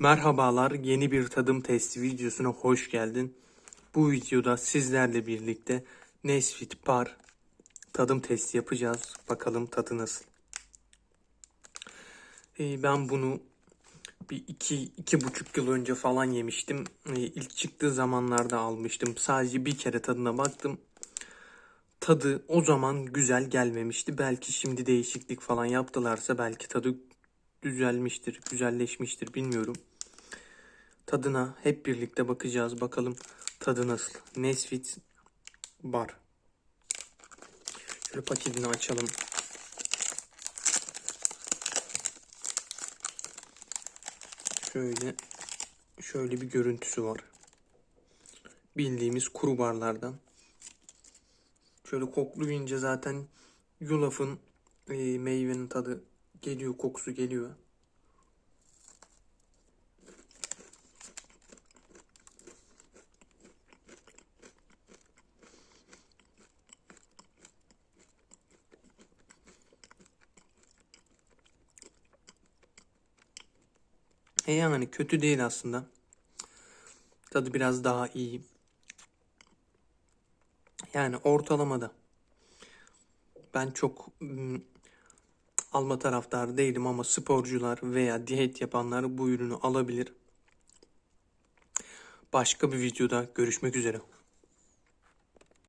Merhabalar, yeni bir tadım testi videosuna hoş geldin. Bu videoda sizlerle birlikte Nesfit Bar tadım testi yapacağız. Bakalım tadı nasıl. Ee, ben bunu bir iki, iki buçuk yıl önce falan yemiştim. Ee, ilk çıktığı zamanlarda almıştım. Sadece bir kere tadına baktım. Tadı o zaman güzel gelmemişti. Belki şimdi değişiklik falan yaptılarsa belki tadı düzelmiştir, güzelleşmiştir bilmiyorum. Tadına hep birlikte bakacağız. Bakalım tadı nasıl. Nesfit Bar. Şöyle paketini açalım. Şöyle şöyle bir görüntüsü var. Bildiğimiz kuru barlardan. Şöyle koklayınca zaten yulafın e, meyvenin tadı geliyor, kokusu geliyor. E yani kötü değil aslında. Tadı biraz daha iyi. Yani ortalamada. Ben çok ım, alma taraftarı değilim ama sporcular veya diyet yapanlar bu ürünü alabilir. Başka bir videoda görüşmek üzere.